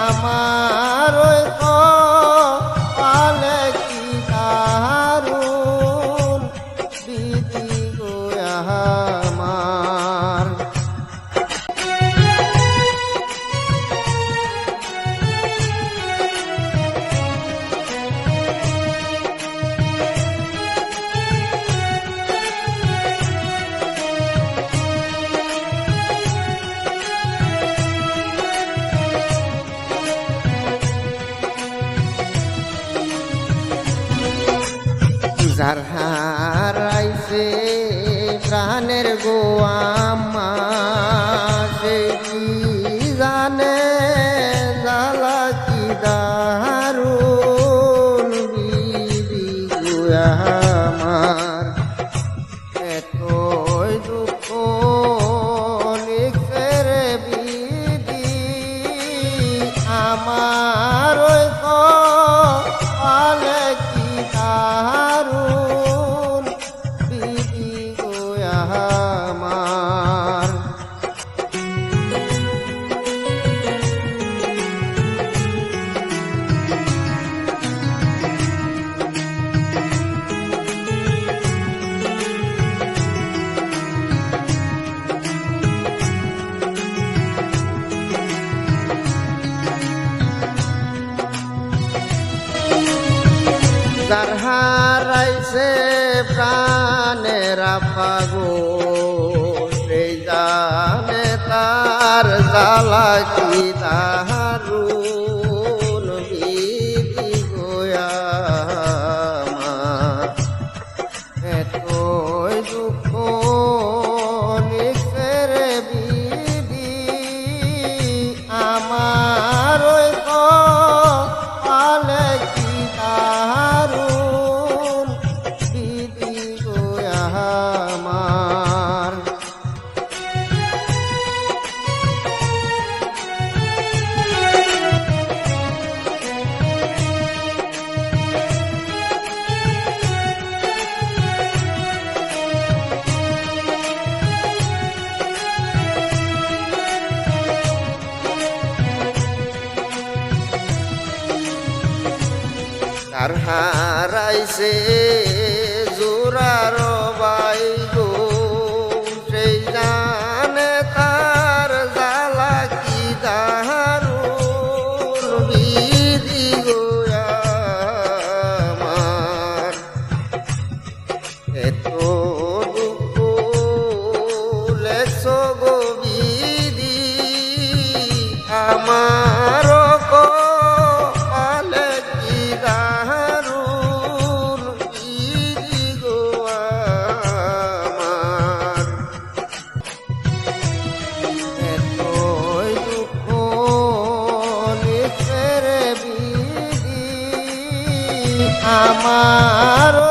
আমার যার হারাইছে প্রাণের গোয়া মা সে যার হারাইছে প্রাণের পাগো সেই জানে তার জ্বালা কি তাহা আমার। আর হারাইছে জোরার পাইব সেই জানে তার জালা কি দাহারু বিধি আমার। এত અમારો